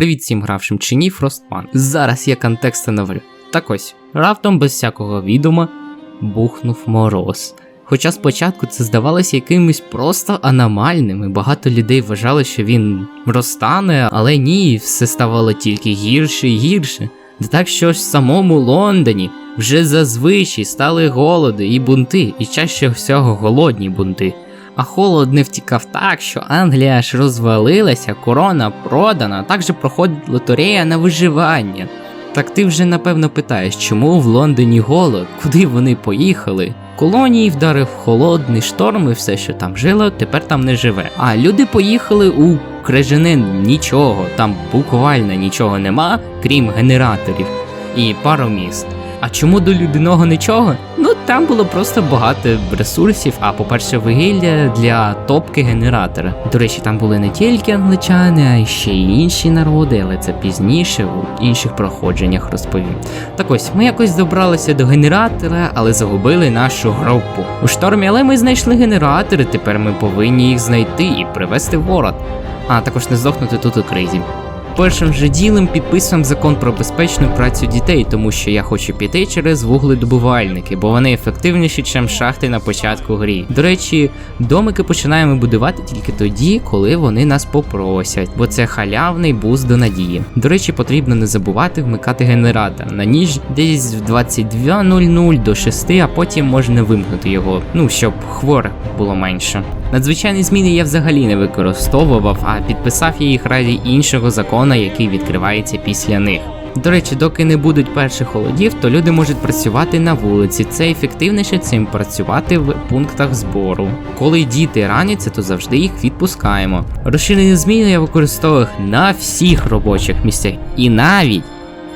Привіт всім гравшим чи ні, Frostman. Зараз я контекст становлю. Так ось, раптом без всякого відома бухнув мороз. Хоча спочатку це здавалося якимось просто аномальним, і багато людей вважали, що він розтане, але ні, все ставало тільки гірше і гірше. Да так що ж в самому Лондоні вже зазвичай стали голоди і бунти, і чаще всього голодні бунти. А холод не втікав так, що Англія аж розвалилася, корона продана, а також проходить лотерея на виживання. Так ти вже напевно питаєш, чому в Лондоні голод, куди вони поїхали? Колонії вдарив холодний шторм і все, що там жило, тепер там не живе. А люди поїхали у Крижини нічого, там буквально нічого нема, крім генераторів і пару міст. А чому до людяного нічого? Там було просто багато ресурсів. А по-перше, вугілля для топки генератора. До речі, там були не тільки англичани, а й ще й інші народи, але це пізніше у інших проходженнях розповім. Так ось ми якось добралися до генератора, але загубили нашу групу. У штормі, але ми знайшли генератори. Тепер ми повинні їх знайти і привезти в город. А також не здохнути тут у кризі. Першим же ділом підписуємо закон про безпечну працю дітей, тому що я хочу піти через вугледобувальники, бо вони ефективніші, ніж шахти на початку грі. До речі, домики починаємо будувати тільки тоді, коли вони нас попросять, бо це халявний буст до надії. До речі, потрібно не забувати вмикати генератор на ніж десь в 22.00 до 6, а потім можна вимкнути його, ну щоб хворих було менше. Надзвичайні зміни я взагалі не використовував, а підписав я їх раді іншого закону, який відкривається після них. До речі, доки не будуть перших холодів, то люди можуть працювати на вулиці. Це ефективніше цим працювати в пунктах збору. Коли діти раняться, то завжди їх відпускаємо. Розширені зміни я використовую на всіх робочих місцях і навіть.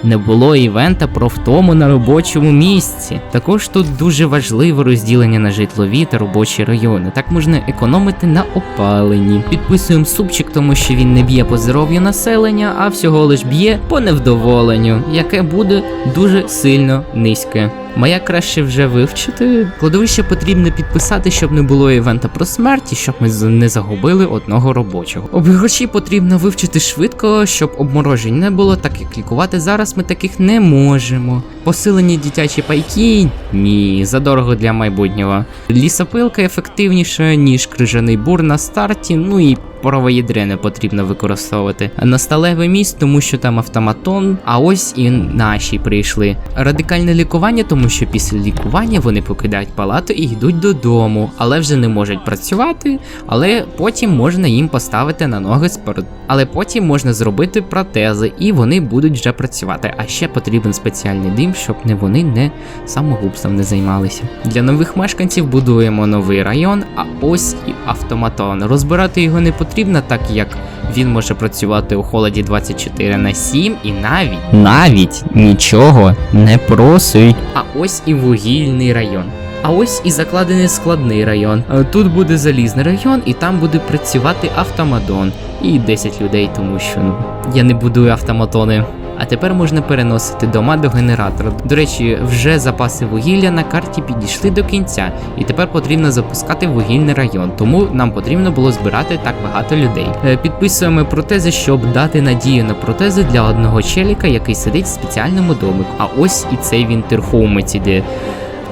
Не було івента про втому на робочому місці. Також тут дуже важливе розділення на житлові та робочі райони. Так можна економити на опаленні. Підписуємо супчик, тому що він не б'є по здоров'ю населення, а всього лиш б'є по невдоволенню, яке буде дуже сильно низьке. Моя краще вже вивчити. Кладовище потрібно підписати, щоб не було івента про смерть, і щоб ми не загубили одного робочого. Обіграші потрібно вивчити швидко, щоб обморожень не було, так як лікувати зараз ми таких не можемо. Посилені дитячі пайки ні, задорого для майбутнього. Лісопилка ефективніша, ніж крижаний бур на старті, ну і Поровоєдри не потрібно використовувати. На сталевий міст, тому що там автоматон, а ось і наші прийшли. Радикальне лікування, тому що після лікування вони покидають палату і йдуть додому, але вже не можуть працювати. Але потім можна їм поставити на ноги спорт. Але потім можна зробити протези, і вони будуть вже працювати. А ще потрібен спеціальний дим, щоб не вони не самогубством не займалися. Для нових мешканців будуємо новий район, а ось і автоматон. Розбирати його не потрібно, так як він може працювати у холоді 24 на 7 і навіть навіть нічого не просить. А ось і вугільний район. А ось і закладений складний район. Е, Тут буде залізний район, і там буде працювати автоматон. І 10 людей, тому що ну, я не будую автоматони. А тепер можна переносити дома до генератора. До речі, вже запаси вугілля на карті підійшли до кінця, і тепер потрібно запускати вугільний район, тому нам потрібно було збирати так багато людей. Е, Підписуємо протези, щоб дати надію на протези для одного челіка, який сидить в спеціальному домику. А ось і цей Вінтерхоумець іде.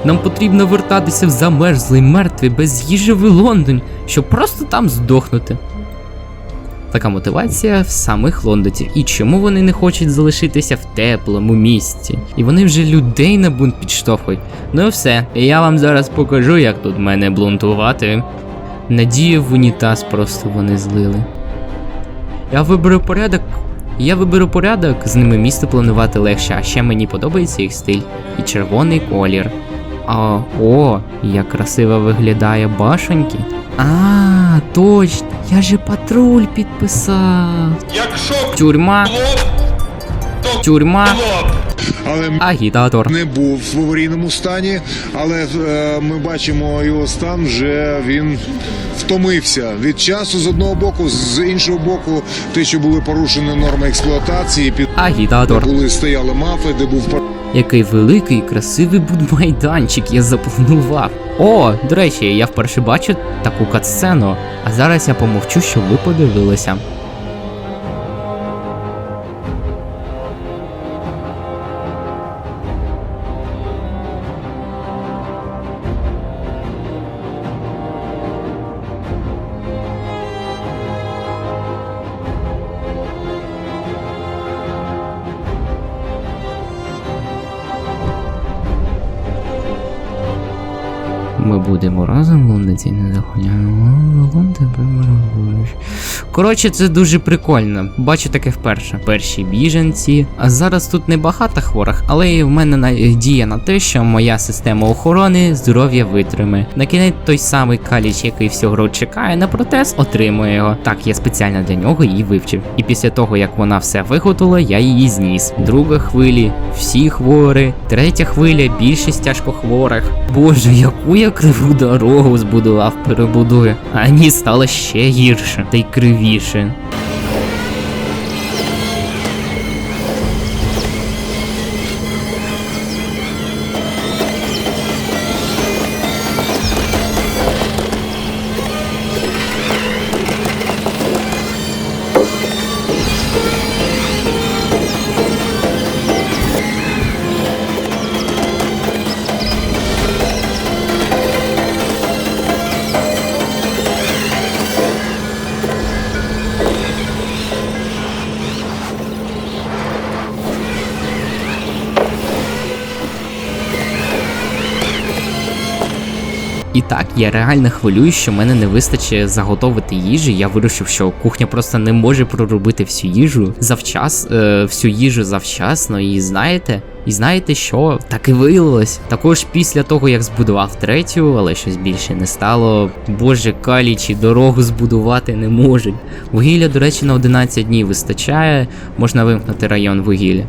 Нам потрібно вертатися в замерзлий, мертвий, без їжі в Лондон, щоб просто там здохнути. Така мотивація в самих лондонців. І чому вони не хочуть залишитися в теплому місці? І вони вже людей на бунт підштовхують. Ну і все, я вам зараз покажу, як тут мене блунтувати. Надію в унітаз просто вони злили. Я виберу порядок. Я виберу порядок, з ними місто планувати легше, а ще мені подобається їх стиль і червоний колір. А о, як красиво виглядає башеньки. А, точно, я же патруль підписав. Якщо Тюрма, то тюрма, але агітатор. не був в аварійному стані. Але е, ми бачимо його стан. Вже він втомився від часу з одного боку, з іншого боку, те, що були порушені норми експлуатації, під Агітатор. були стояли мафи, де був Який великий красивий будмайданчик я запланував. О, до речі, я вперше бачу таку катсцену, а зараз я помовчу, щоб ви подивилися. Ми будемо разом лунниці не захоняємо. Вон тебе марагуєш. Коротше, це дуже прикольно. Бачу таке вперше. Перші біженці. А зараз тут небагато хворих, але в мене надія на те, що моя система охорони здоров'я витримає. На кінець той самий каліч, який всю гру чекає на протез, отримує його. Так, я спеціально для нього її вивчив. І після того, як вона все виготовила, я її зніс. Друга хвилі, всі хворі. Третя хвиля, більшість тяжкохворих. Боже, яку я криву дорогу збудував перебудую. А ні, стало ще гірше та й 一生。І так, я реально хвилююсь, що мене не вистачить заготовити їжі. Я вирішив, що кухня просто не може проробити всю їжу завчас, е, всю їжу завчасно. І знаєте, і знаєте що? Так і виявилось. Також після того, як збудував третю, але щось більше не стало. Боже, калічі, дорогу збудувати не можуть. Вугілля, до речі, на 11 днів вистачає. Можна вимкнути район вугілля.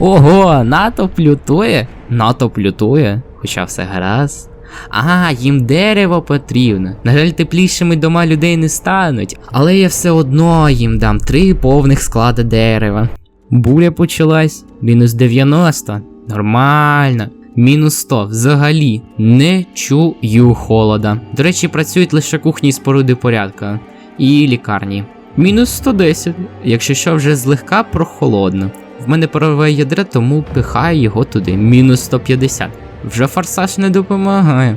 Ого, НАТО плютує? НАТО плютує, хоча все гаразд. А, їм дерево потрібно. На жаль, теплішими дома людей не стануть, але я все одно їм дам три повних склади дерева. Буря почалась, мінус 90. Нормально. Мінус 100 взагалі не чую холода. До речі, працюють лише кухні і споруди порядка. І лікарні. Мінус 110, якщо що вже злегка прохолодно. В мене парове ядре, тому пихаю його туди. Мінус 150. Вже форсаж не допомагає.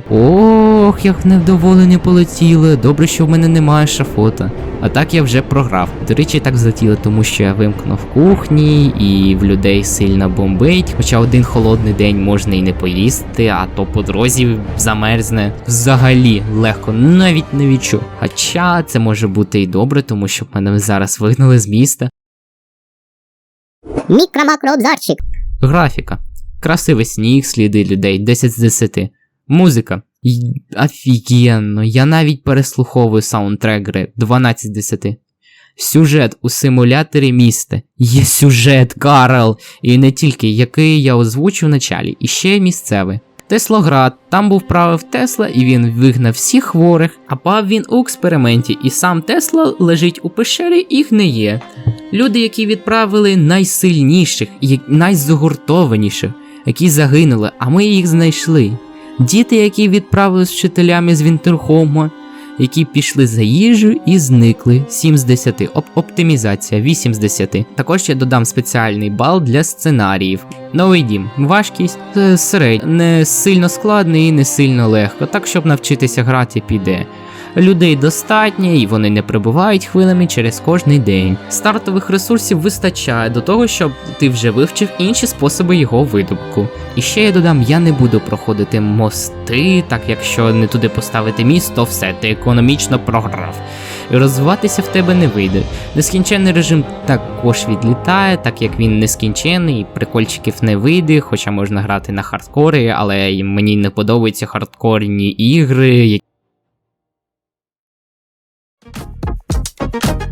Ох, як невдоволені полетіли. Добре, що в мене немає шафота. А так я вже програв. До речі, так злетіли, тому що я вимкнув кухні і в людей сильно бомбить. Хоча один холодний день можна і не поїсти, а то по дорозі замерзне. Взагалі легко, навіть не відчув. Хоча це може бути і добре, тому що мене зараз вигнали з міста. Мікро-макрообзорчик. Графіка. Красивий сніг, сліди людей, 10 з 10. Музика. Офігенно. Я навіть переслуховую саундтрек гри 12 з 10. Сюжет у симуляторі міста. Є сюжет, Карл! І не тільки, який я озвучив в началі, і ще місцевий. Теслоград, там був правив Тесла, і він вигнав всіх хворих, а пав він у експерименті, і сам Тесла лежить у пещері і гниє. Люди, які відправили найсильніших і найзагуртованіших, які загинули, а ми їх знайшли. Діти, які відправили з вчителями з Вінтерхома, які пішли за їжу і зникли 7 з 10. Оп- оптимізація 8 з 10. Також я додам спеціальний бал для сценаріїв. Новий дім. Важкість е, середня, не сильно складний і не сильно легко, так щоб навчитися грати піде. Людей достатньо і вони не прибувають хвилями через кожний день. Стартових ресурсів вистачає до того, щоб ти вже вивчив інші способи його видобутку. І ще я додам, я не буду проходити мости, так якщо не туди поставити міст, то все, ти економічно програв. І розвиватися в тебе не вийде. Нескінченний режим також відлітає, так як він нескінченний, і прикольчиків не вийде, хоча можна грати на хардкорі, але мені не подобаються хардкорні ігри, Thank you.